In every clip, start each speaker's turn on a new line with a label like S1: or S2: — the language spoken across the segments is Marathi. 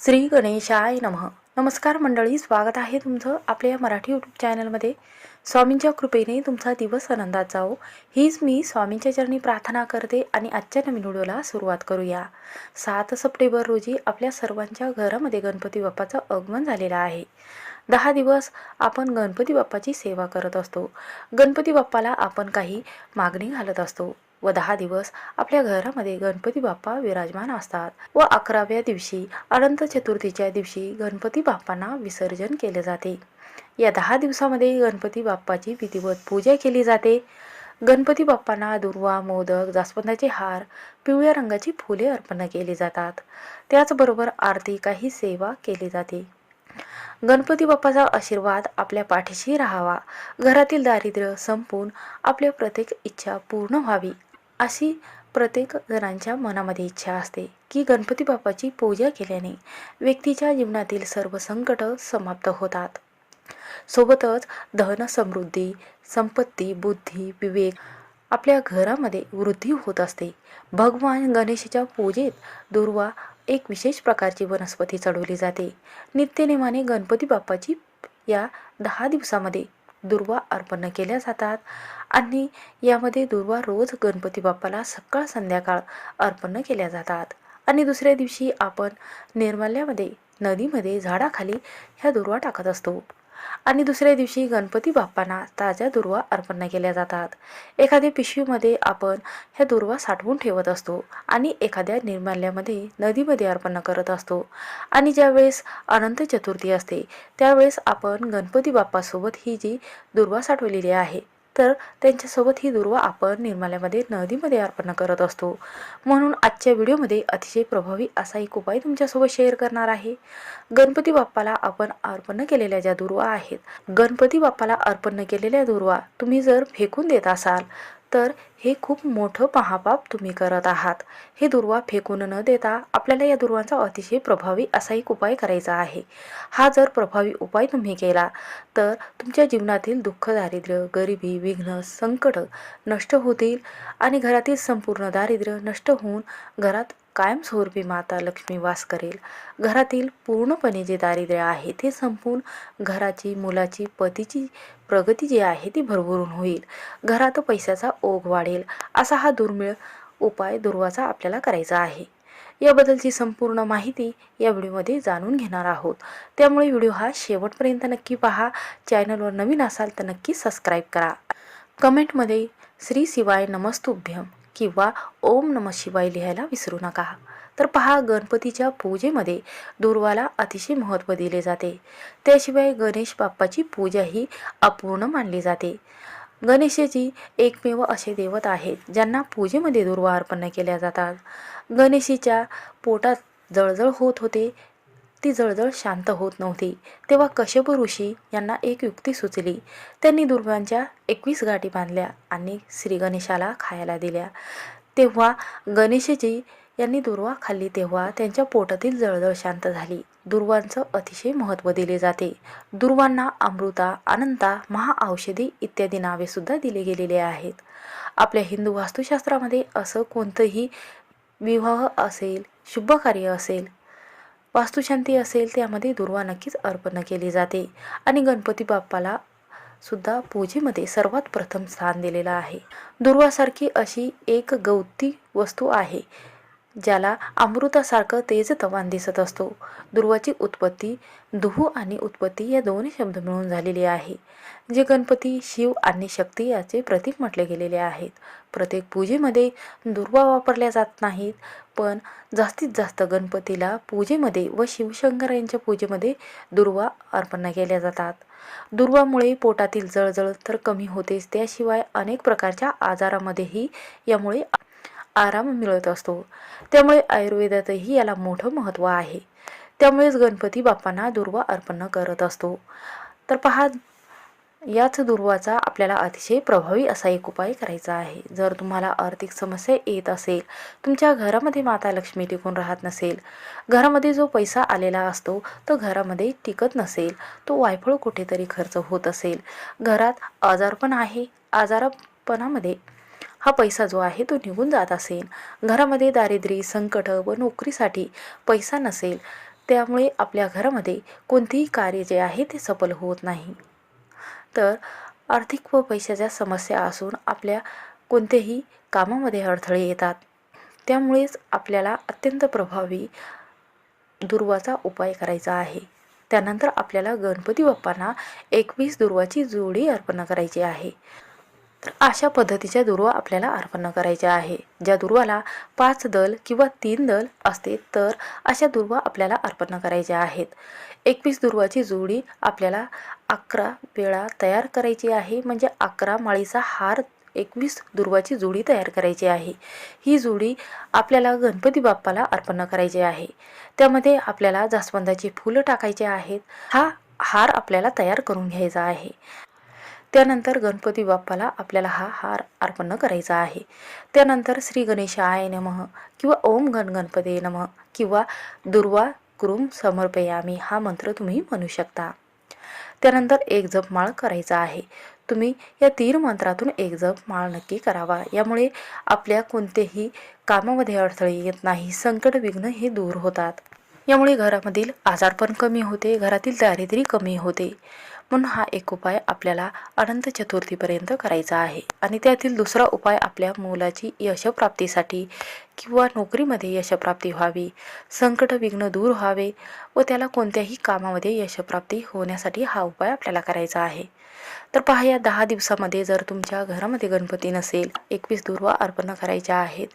S1: श्री गणेशाय नमः. नमस्कार मंडळी स्वागत आहे तुमचं आपल्या या मराठी यूट्यूब चॅनलमध्ये स्वामींच्या कृपेने तुमचा दिवस आनंदात जाओ हीच मी स्वामींच्या चरणी प्रार्थना करते आणि आजच्या नवीन व्हिडिओला सुरुवात करूया. सात सप्टेंबर रोजी आपल्या सर्वांच्या घरामध्ये गणपती बाप्पाचं आगमन झालेलं आहे. दहा दिवस आपण गणपती बाप्पाची सेवा करत असतो. गणपती बाप्पाला आपण काही मागणी घालत असतो. व दहा दिवस आपल्या घरामध्ये गणपती बाप्पा विराजमान असतात व अकराव्या दिवशी अनंत चतुर्थीच्या दिवशी गणपती बाप्पांना विसर्जन केले जाते. या दहा दिवसामध्ये गणपती बाप्पाची विधिवत पूजा केली जाते. गणपती बाप्पांना दुर्वा मोदक जास्वंदाचे हार पिवळ्या रंगाची फुले अर्पण केली जातात. त्याचबरोबर आरती काही सेवा केली जाते. गणपती बाप्पाचा आशीर्वाद आपल्या पाठीशी राहावा. घरातील दारिद्र्य संपून आपल्या प्रत्येक इच्छा पूर्ण व्हावी. अशी प्रत्येक जणांच्या मनामध्ये इच्छा असते की गणपती बाप्पाची पूजा केल्याने व्यक्तीच्या जीवनातील सर्व संकट समाप्त होतात. सोबतच धन समृद्धी संपत्ती बुद्धी विवेक आपल्या घरामध्ये वृद्धी होत असते. भगवान गणेशाच्या पूजेत दुर्वा एक विशेष प्रकारची वनस्पती चढवली जाते. नित्यनेमाने गणपती बाप्पाची या दहा दिवसामध्ये दुर्वा अर्पण केल्या जातात. आणि यामध्ये दुर्वा रोज गणपती बाप्पाला सकाळ संध्याकाळ अर्पण केल्या जातात. आणि दुसऱ्या दिवशी आपण निर्माल्यामध्ये नदीमध्ये झाडाखाली ह्या दुर्वा टाकत असतो. आणि दुसऱ्या दिवशी गणपती बाप्पांना ताज्या दुर्वा अर्पण केल्या जातात. एखाद्या पिशवीमध्ये आपण ह्या दुर्वा साठवून ठेवत असतो आणि एखाद्या निर्माल्यामध्ये नदीमध्ये अर्पण करत असतो. आणि ज्यावेळेस अनंत चतुर्थी असते त्यावेळेस आपण गणपती बाप्पासोबत ही जी दुर्वा साठवलेली आहे तर त्यांच्यासोबत ही दुर्वा आपण निर्माल्यामध्ये नदीमध्ये अर्पण करत असतो. म्हणून आजच्या व्हिडिओमध्ये अतिशय प्रभावी असा एक उपाय तुमच्यासोबत शेअर करणार आहे. गणपती बाप्पाला आपण अर्पण केलेल्या ज्या दुर्वा आहेत गणपती बाप्पाला अर्पण केलेल्या दुर्वा तुम्ही जर फेकून देत असाल तर हे खूप मोठं महापाप तुम्ही करत आहात. हे दुर्वा फेकून न देता आपल्याला या दुर्वांचा अतिशय प्रभावी असा एक उपाय करायचा आहे. हा जर प्रभावी उपाय तुम्ही केला तर तुमच्या जीवनातील दुःख दारिद्र्य गरिबी विघ्न संकट नष्ट होतील आणि घरातील संपूर्ण दारिद्र्य नष्ट होऊन घरात कायमस्वरूपी माता लक्ष्मी वास करेल. घरातील पूर्णपणे जे दारिद्र्य आहे ते संपून घराची मुलाची पतीची प्रगती जी आहे ती भरभरून होईल. घरात पैशाचा ओघ वाढेल असा हा दुर्मिळ उपाय दुर्वाचा आपल्याला करायचा आहे. याबद्दलची संपूर्ण माहिती या व्हिडिओमध्ये जाणून घेणार आहोत. त्यामुळे व्हिडिओ हा शेवटपर्यंत नक्की पहा. चॅनलवर नवीन असाल तर नक्की सबस्क्राईब करा. कमेंटमध्ये श्री शिवाय नमस्तुभ्यम. किंवा ओम नम शिवाय लिहायला विसरू नका. तर पहा गणपतीच्या पूजेमध्ये दुर्वाला अतिशय महत्त्व दिले जाते. त्याशिवाय गणेश बाप्पाची पूजा ही अपूर्ण मानली जाते. गणेशाची एकमेव असे देवत आहेत ज्यांना पूजेमध्ये दुर्वा अर्पण केल्या जातात. गणेशीच्या पोटात जळजळ होत होते ती जळजळ शांत होत नव्हती. तेव्हा कश्यप ऋषी यांना एक युक्ती सुचली. त्यांनी दुर्गांच्या एकवीस गाठी बांधल्या आणि श्री गणेशाला खायला दिल्या. तेव्हा गणेशजी यांनी दुर्वा खाल्ली तेव्हा त्यांच्या पोटातील जळजळ शांत झाली. दुर्वांचं अतिशय महत्त्व दिले जाते. दुर्वांना अमृता अनंता महाऔषधी इत्यादी नावेसुद्धा दिली दिले गेलेले आहेत. आपल्या हिंदू वास्तुशास्त्रामध्ये असं कोणतंही विवाह असेल शुभ कार्य असेल वास्तुशांती असेल त्यामध्ये दुर्वा नक्कीच अर्पण केली जाते. आणि गणपती बाप्पाला सुद्धा पूजेमध्ये सर्वात प्रथम स्थान दिलेलं आहे. दुर्वासारखी अशी एक गवती वस्तू आहे ज्याला अमृतासारखं तेज तवान दिसत असतो. दुर्वाची उत्पत्ती दुहू आणि उत्पत्ती या दोन्ही शब्द मिळून झालेली आहे. जे गणपती शिव आणि शक्ती याचे प्रतीक म्हटले गेलेले आहेत. प्रत्येक पूजेमध्ये दुर्वा वापरल्या जात नाहीत पण जास्तीत जास्त गणपतीला पूजेमध्ये व शिवशंकर यांच्या पूजेमध्ये दुर्वा अर्पण केल्या जातात. दुर्वामुळे पोटातील जळजळ तर कमी होतेच त्याशिवाय अनेक प्रकारच्या आजारामध्येही यामुळे आराम मिळत असतो. त्यामुळे आयुर्वेदातही याला मोठं महत्त्व आहे. त्यामुळेच गणपती बाप्पांना दुर्वा अर्पण करत असतो. तर पहा याच दुर्वाचा आपल्याला अतिशय प्रभावी असा एक उपाय करायचा आहे. जर तुम्हाला आर्थिक समस्या येत असेल तुमच्या घरामध्ये माता लक्ष्मी टिकून राहत नसेल घरामध्ये जो पैसा आलेला असतो तो घरामध्ये टिकत नसेल तो वायफळ कुठेतरी खर्च होत असेल. घरात आजारपण आहे. आजारपणामध्ये हा पैसा जो आहे तो निघून जात असेल. घरामध्ये दारिद्र्य संकट व नोकरीसाठी पैसा नसेल त्यामुळे आपल्या घरामध्ये कोणतेही कार्य जे आहे ते सफल होत नाही. तर आर्थिक व पैशाच्या समस्या असून आपल्या कोणत्याही कामामध्ये अडथळे येतात. त्यामुळेच आपल्याला अत्यंत प्रभावी दुर्वाचा उपाय करायचा आहे. त्यानंतर आपल्याला गणपती बाप्पांना एकवीस दुर्वाची जोडी अर्पण करायची आहे. तर अशा पद्धतीच्या दुर्वा आपल्याला अर्पण करायच्या आहे. ज्या दुर्वाला पाच दल किंवा तीन दल असते तर अशा दुर्वा आपल्याला अर्पण करायच्या आहेत. एकवीस दुर्वाची जोडी आपल्याला अकरा वेळा तयार करायची आहे. म्हणजे अकरा माळीचा हार एकवीस दुर्वाची जोडी तयार करायची आहे. ही जोडी आपल्याला गणपती बाप्पाला अर्पण करायची आहे. त्यामध्ये आपल्याला जास्वंदाची फुलं टाकायची आहेत. हा हार आपल्याला तयार करून घ्यायचा आहे. त्यानंतर गणपती बाप्पाला आपल्याला हा हार अर्पण करायचा आहे. त्यानंतर श्री गणेशाय नमः किंवा ओम गण गणपती नमः किंवा दुर्वा कुरुम समर्पयामी हा मंत्र तुम्ही म्हणू शकता. त्यानंतर एक जप माळ करायचा आहे. तुम्ही या तीन मंत्रातून एक जप माळ नक्की करावा. यामुळे आपल्या कोणतेही कामामध्ये अडथळे येत नाही संकट विघ्न हे दूर होतात. यामुळे घरामधील आजारपण कमी होते घरातील दारिद्र्य कमी होते. म्हणून हा एक उपाय आपल्याला अनंत चतुर्थीपर्यंत करायचा आहे. आणि त्यातील दुसरा उपाय आपल्या मुलाची यशप्राप्तीसाठी किंवा नोकरीमध्ये यशप्राप्ती व्हावी संकट विघ्न दूर व्हावे व त्याला कोणत्याही कामामध्ये यशप्राप्ती होण्यासाठी हा उपाय आपल्याला करायचा आहे. तर पहा या दहा दिवसामध्ये जर तुमच्या घरामध्ये गणपती नसेल एकवीस दुर्वा अर्पण करायच्या आहेत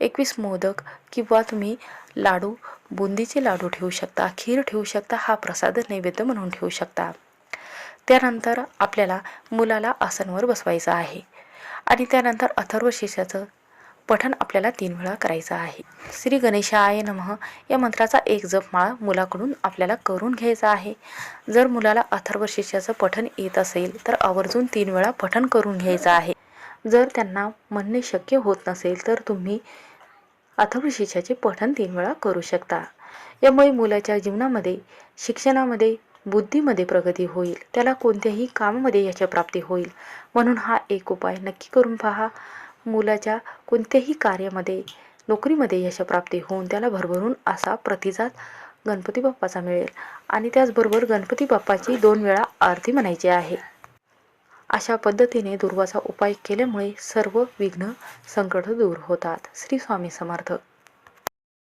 S1: एकवीस मोदक किंवा तुम्ही लाडू बुंदीचे लाडू ठेवू शकता खीर ठेवू शकता हा प्रसाद नैवेद्य म्हणून ठेवू शकता. त्यानंतर आपल्याला मुलाला आसनवर बसवायचं आहे आणि त्यानंतर अथर्व शेषाचं पठण आपल्याला तीन वेळा करायचं आहे. श्री गणेशाय नमः या मंत्राचा एक जपमाळ मुलाकडून आपल्याला करून घ्यायचा आहे. जर मुलाला अथर्व शीर्षाचं पठण येत असेल तर आवर्जून तीन वेळा पठण करून घ्यायचं आहे. जर त्यांना म्हणणे शक्य होत नसेल तर तुम्ही अथर्व शीर्षाचे पठण तीन वेळा करू शकता. यामुळे मुलाच्या जीवनामध्ये शिक्षणामध्ये बुद्धीमध्ये प्रगती होईल. त्याला कोणत्याही कामामध्ये यशप्राप्ती होईल. म्हणून हा एक उपाय नक्की करून पहा. मुलाच्या कोणत्याही कार्यामध्ये नोकरीमध्ये यशप्राप्ती होऊन त्याला भरभरून असा प्रतिसाद गणपती बाप्पाचा मिळेल. आणि त्याचबरोबर गणपती बाप्पाची दोन वेळा आरती म्हणायची आहे. अशा पद्धतीने दुर्वाचा उपाय केल्यामुळे सर्व विघ्न संकट दूर होतात. श्री स्वामी समर्थ.